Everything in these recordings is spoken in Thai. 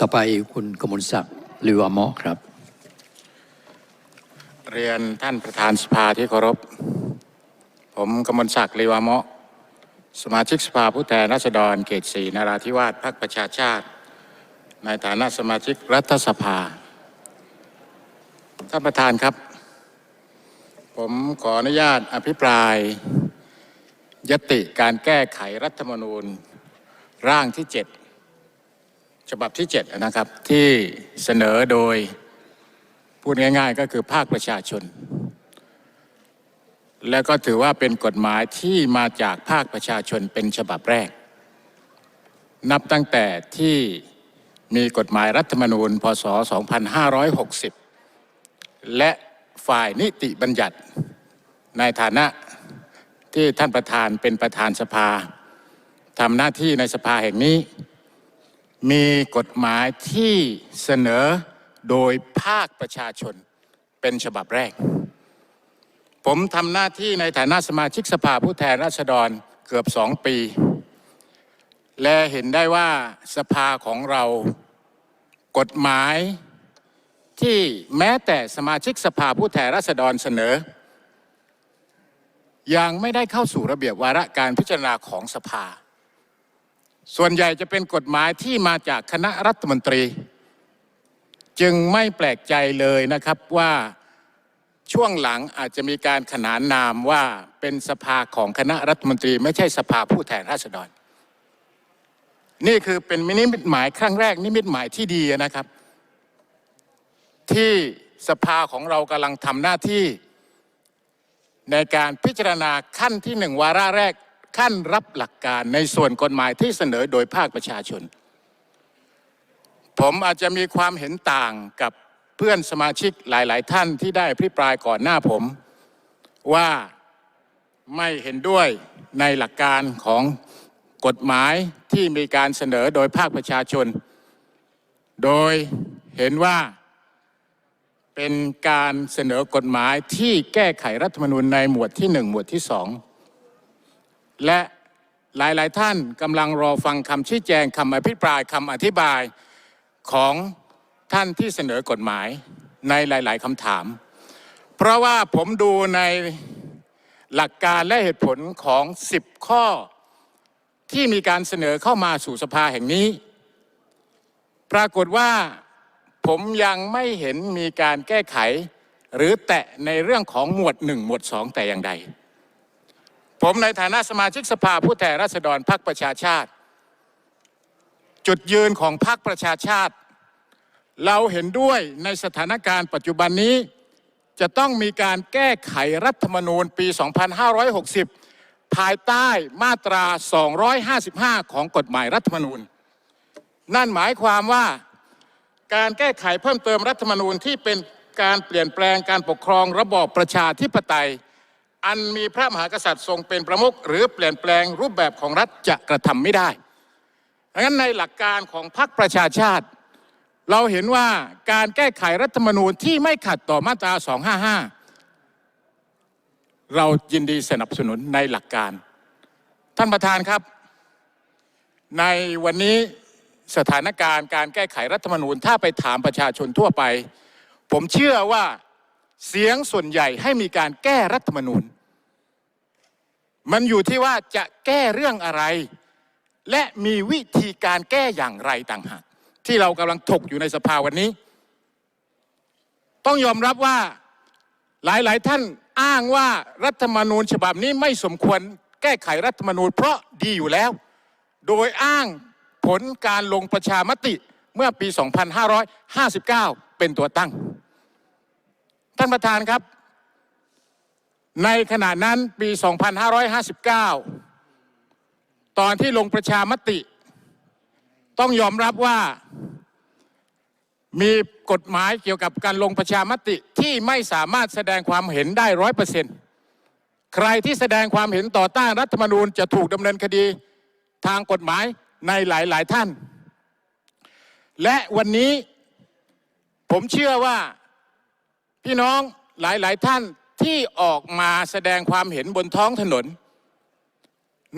ต่อไปคุณกมลศักดิ์ลิวามะครับ เรียนท่านประธานสภาที่เคารพ ผมกมลศักดิ์ลีวามะสมาชิกสภาผู้แทนราษฎรเขตสีนาราธิวาสพรรคประชาชาติ ในฐานะสมาชิกรัฐสภา ท่านประธานครับ ผมขออนุญาตอภิปราย ยติการแก้ไขรัฐธรรมนูญ ร่างที่7 ฉบับที่7นะครับที่เสนอโดยพูดง่ายๆ ก็คือภาคประชาชน และก็ถือว่าเป็นกฎหมายที่มาจากภาคประชาชนเป็นฉบับแรก นับตั้งแต่ที่มีกฎหมายรัฐธรรมนูญพศ 2560 และฝ่ายนิติบัญญัติ ในฐานะที่ท่านประธานเป็นประธานสภาทำหน้าที่ในสภาแห่งนี้ มีกฎหมายที่เสนอโดยภาคประชาชนเป็นฉบับแรก ผมทำหน้าที่ในฐานะสมาชิกสภาผู้แทนราษฎรเกือบสองปี และเห็นได้ว่าสภาของเรากฎหมายที่แม้แต่สมาชิกสภาผู้แทนราษฎรเสนอ ยังไม่ได้เข้าสู่ระเบียบวาระการพิจารณาของสภา ส่วนใหญ่จะเป็นกฎหมายที่มาจากคณะรัฐมนตรี จึงไม่แปลกใจเลยนะครับว่าช่วงหลังอาจจะมีการขนานนามว่าเป็นสภาของคณะรัฐมนตรี ไม่ใช่สภาผู้แทนราษฎร นี่คือเป็นนิมิตหมายครั้งแรกนิมิตหมายที่ดีนะครับ ที่สภาของเรากำลังทำหน้าที่ในการพิจารณาขั้นที่หนึ่งวาระแรก ขั้นรับหลักการในส่วนกฎหมายที่เสนอโดยภาคประชาชน ผมอาจจะมีความเห็นต่างกับเพื่อนสมาชิกหลาย ๆ ท่านที่ได้อภิปรายก่อนหน้าผม ว่าไม่เห็นด้วยในหลักการของกฎหมายที่มีการเสนอโดยภาคประชาชน โดยเห็นว่าเป็นการเสนอกฎหมายที่แก้ไขรัฐธรรมนูญในหมวดที่หนึ่งหมวดที่สอง และหลายๆท่านกำลังรอฟังคำชี้แจงคำอภิปรายคำอธิบายของท่านที่เสนอกฎหมายในหลาย ๆคำถาม เพราะว่าผมดูในหลักการและเหตุผลของ 10 ข้อที่มีการเสนอเข้ามาสู่สภาแห่งนี้ ปรากฏว่าผมยังไม่เห็นมีการแก้ไข หรือแตะในเรื่องของหมวด 1 หมวด 2 แต่อย่างใด ผมในฐานะสมาชิกสภาผู้แทนราษฎรพรรคประชาชาติ จุดยืนของพรรคประชาชาติ เราเห็นด้วยในสถานการณ์ปัจจุบันนี้ จะต้องมีการแก้ไขรัฐธรรมนูญปี 2560 ภายใต้มาตรา 255 ของกฎหมายรัฐธรรมนูญ นั่นหมายความว่าการแก้ไขเพิ่มเติมรัฐธรรมนูญที่เป็นการเปลี่ยนแปลงการปกครองระบอบประชาธิปไตย อันมีพระมหากษัตริย์ทรงเป็นประมุขหรือเปลี่ยนแปลงรูปแบบของรัฐจะกระทำไม่ได้ดังนั้นในหลักการของพรรคประชาชาติ เราเห็นว่าการแก้ไขรัฐธรรมนูญที่ไม่ขัดต่อมาตรา 255 เรายินดีสนับสนุนในหลักการ ท่านประธานครับ ในวันนี้สถานการณ์การแก้ไขรัฐธรรมนูญถ้าไปถามประชาชนทั่วไป ผมเชื่อว่า เสียงส่วนใหญ่ให้มีการแก้รัฐมนูญ มันอยู่ที่ว่าจะแก้เรื่องอะไร และมีวิธีการแก้อย่างไรต่างหากที่เรากำลังถกอยู่ในสภาวันนี้ ต้องยอมรับว่าหลาย ๆ ท่านอ้างว่ารัฐธรรมนูญฉบับนี้ไม่สมควรแก้ไขรัฐธรรมนูญเพราะดีอยู่แล้ว โดยอ้างผลการลงประชามติเมื่อปี 2559 เป็นตัวตั้ง ท่านประธานครับ ในขณะนั้นปี 2559 ตอนที่ลงประชามติ ต้องยอมรับว่ามีกฎหมายเกี่ยวกับการลงประชามติที่ไม่สามารถแสดงความเห็นได้ร้อยเปอร์เซ็นต์ใครที่แสดงความเห็นต่อต้านรัฐธรรมนูญจะถูกดำเนินคดีทางกฎหมายในหลาย ๆ ท่าน และวันนี้ผมเชื่อว่า พี่น้องหลาย ๆ ท่านที่ออกมาแสดงความเห็นบนท้องถนน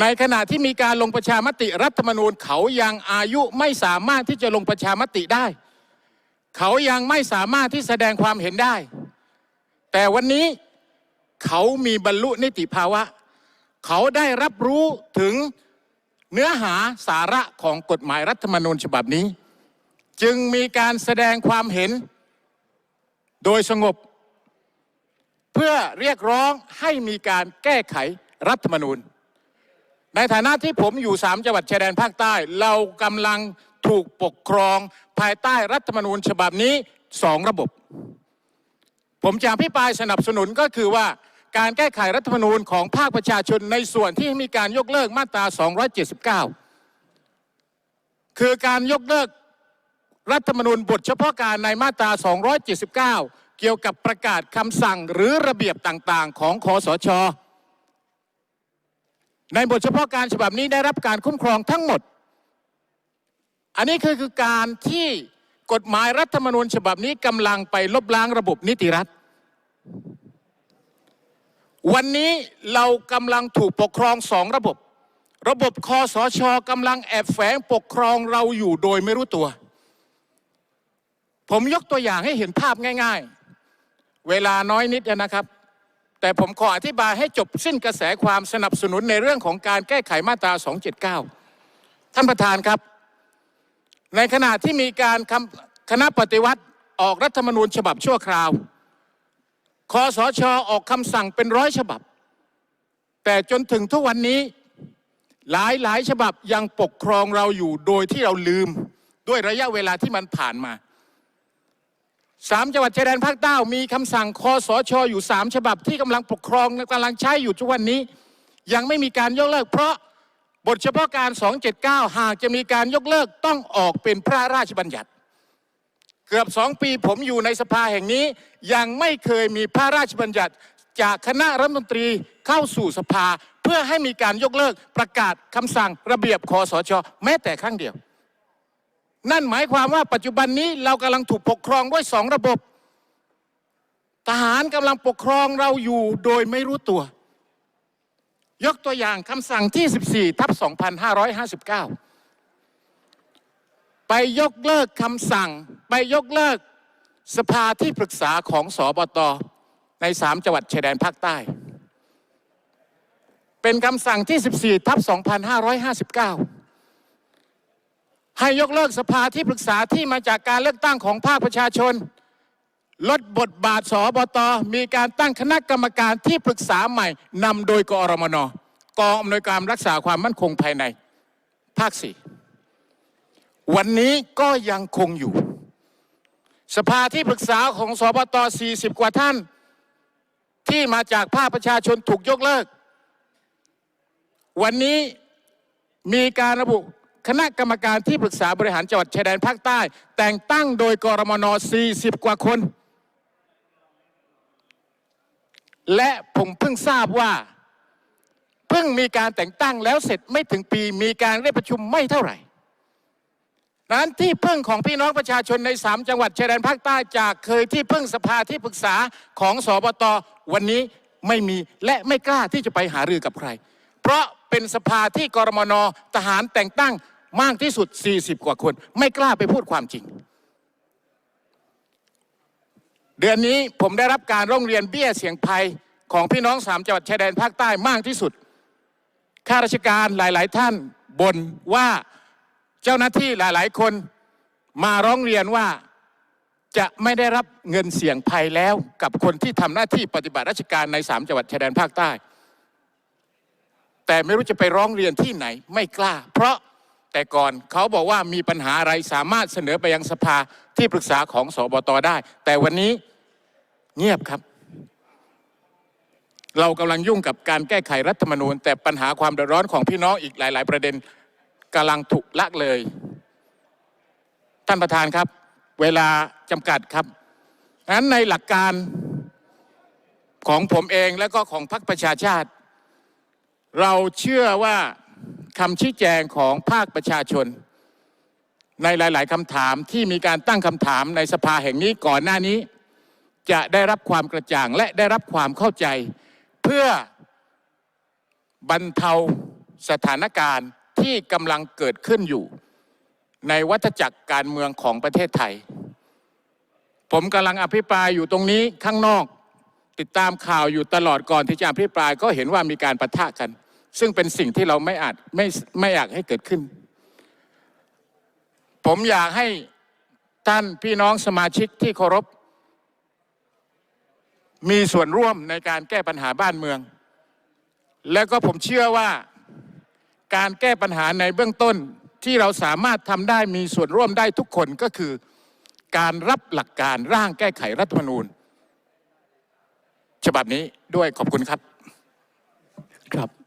ในขณะที่มีการลงประชามติรัฐธรรมนูญ เขายังอายุไม่สามารถที่จะลงประชามติได้ เขายังไม่สามารถที่แสดงความเห็นได้ แต่วันนี้เขามีบรรลุนิติภาวะ เขาได้รับรู้ถึงเนื้อหาสาระของกฎหมายรัฐธรรมนูญฉบับนี้ จึงมีการแสดงความเห็น โดยสงบ เพื่อเรียกร้องให้มีการแก้ไขรัฐมนูญ ในฐานะที่ผมอยู่สามจังหวัดชายแดนภาคใต้ เรากำลังถูกปกครองภายใต้รัฐมนูญฉบับนี้สองระบบ ผมจะอภิปรายสนับสนุนก็คือว่าการแก้ไขรัฐมนูญของภาคประชาชนในส่วนที่มีการยกเลิกมาตรา 279 คือการยกเลิก รัฐธรรมนูญบทเฉพาะการในมาตรา 279 เกี่ยวกับประกาศคำสั่งหรือระเบียบต่างๆ ของคอสช ในบทเฉพาะการฉบับนี้ได้รับการคุ้มครองทั้งหมด อันนี้คือคือการที่กฎหมายรัฐธรรมนูญฉบับนี้กำลังไปลบล้างระบบนิติรัฐ วันนี้เรากำลังถูกปกครองสองระบบ ระบบคอสชกำลังแอบแฝงปกครองเราอยู่โดยไม่รู้ตัว ผมยกตัวอย่างให้เห็นภาพง่าย ๆ เวลาน้อยนิดนะครับ แต่ผมขออธิบายให้จบสิ้นกระแสความสนับสนุนในเรื่องของการแก้ไขมาตรา 279 ท่านประธานครับ ในขณะที่มีการคณะปฏิวัติออกรัฐธรรมนูญฉบับชั่วคราวคอสชออกคำสั่งเป็นร้อยฉบับ แต่จนถึงทุกวันนี้หลายหลายฉบับยังปกครองเราอยู่โดยที่เราลืมด้วยระยะเวลาที่มันผ่านมา สามจังหวัดชายแดนภาคใต้มีคำสั่งคอสชอยู่สามฉบับที่กำลังปกครองกำลังใช้อยู่ทุกวันนี้ ยังไม่มีการยกเลิก เพราะบทเฉพาะการ 279 หากจะมีการยกเลิกต้องออกเป็นพระราชบัญญัติ เกือบสองปีผมอยู่ในสภาแห่งนี้ ยังไม่เคยมีพระราชบัญญัติ จากคณะรัฐมนตรีเข้าสู่สภา เพื่อให้มีการยกเลิกประกาศคำสั่งระเบียบคอสช แม้แต่ครั้งเดียว นั่นหมายความว่าปัจจุบันนี้เรากำลังถูกปกครองด้วยสองระบบ ทหารกำลังปกครองเราอยู่โดยไม่รู้ตัว ยกตัวอย่างคำสั่งที่ 14 ทับ 2559 ไปยกเลิกคำสั่ง ไปยกเลิกสภาที่ปรึกษาของสอบตในสามจังหวัดชายแดนภาคใต้ เป็นคำสั่งที่ 14 ทับ 2559 ให้ยกเลิกสภาที่ปรึกษาที่มาจากการเลือกตั้งของภาคประชาชน ลดบทบาทสอบตมีการตั้งคณะกรรมการที่ปรึกษาใหม่นำโดยกอรมนกองอำนวยการรักษาความมั่นคงภายใน ภาคสี่วันนี้ก็ยังคงอยู่ สภาที่ปรึกษาของสบต40 กว่าท่าน ที่มาจากภาคประชาชนถูกยกเลิก วันนี้มีการระบุ คณะกรรมการที่ปรึกษาบริหารจังหวัดชายแดนภาคใต้ แต่งตั้งโดยกรมน 40 กว่าคน และผมเพิ่งทราบว่าเพิ่งมีการแต่งตั้งแล้วเสร็จไม่ถึงปีมีการเรียกประชุมไม่เท่าไหร่นั้นที่พึ่งของพี่น้องประชาชนในสามจังหวัดชายแดนภาคใต้จากเคยที่พึ่งสภาที่ปรึกษาของสบตวันนี้ไม่มีและไม่กล้าที่จะไปหารือกับใคร เพราะเป็นสภาที่กรมนทหารแต่งตั้ง มากที่สุด 40 กว่าคน ไม่กล้าไปพูดความจริง เดือนนี้ผมได้รับการร้องเรียนเบี้ยเสียงภัยของพี่น้องสามจังหวัดชายแดนภาคใต้มากที่สุด ข้าราชการหลาย ๆ ท่านบ่นว่าเจ้าหน้าที่หลาย ๆ คนมาร้องเรียนว่าจะไม่ได้รับเงินเสี่ยงภัยแล้วกับคนที่ทำหน้าที่ปฏิบัติราชการในสามจังหวัดชายแดนภาคใต้ แต่ไม่รู้จะไปร้องเรียนที่ไหนไม่กล้า เพราะ แต่ก่อนเขาบอกว่ามีปัญหาอะไรสามารถเสนอไปยังสภาที่ปรึกษาของสบตได้ แต่วันนี้เงียบครับ เรากำลังยุ่งกับการแก้ไขรัฐธรรมนูญ แต่ปัญหาความเดือดร้อนของพี่น้องอีกหลาย ๆ ประเด็นกำลังถูกละเลย ท่านประธานครับ เวลาจำกัดครับนั้นในหลักการของผมเองและก็ของพรรคประชาชาติ เราเชื่อว่า คำชี้แจงของภาคประชาชน ในหลาย ๆคำถามที่มีการตั้งคำถามในสภาแห่งนี้ก่อนหน้านี้ จะได้รับความกระจ่างและได้รับความเข้าใจ เพื่อบรรเทาสถานการณ์ที่กำลังเกิดขึ้นอยู่ ในวัฏจักรการเมืองของประเทศไทย ผมกำลังอภิปรายอยู่ตรงนี้ข้างนอก ติดตามข่าวอยู่ตลอดก่อนที่จะอภิปรายก็เห็นว่ามีการประทะกัน ซึ่งเป็นสิ่งที่เราไม่อาจไม่ไม่อยากให้เกิดขึ้น ผมอยากให้ท่านพี่น้องสมาชิกที่เคารพ มีส่วนร่วมในการแก้ปัญหาบ้านเมือง แล้วก็ผมเชื่อว่าการแก้ปัญหาในเบื้องต้นที่เราสามารถทำได้มีส่วนร่วมได้ทุกคนก็คือ การรับหลักการร่างแก้ไขรัฐธรรมนูญ ฉบับนี้ด้วยขอบคุณครับครับ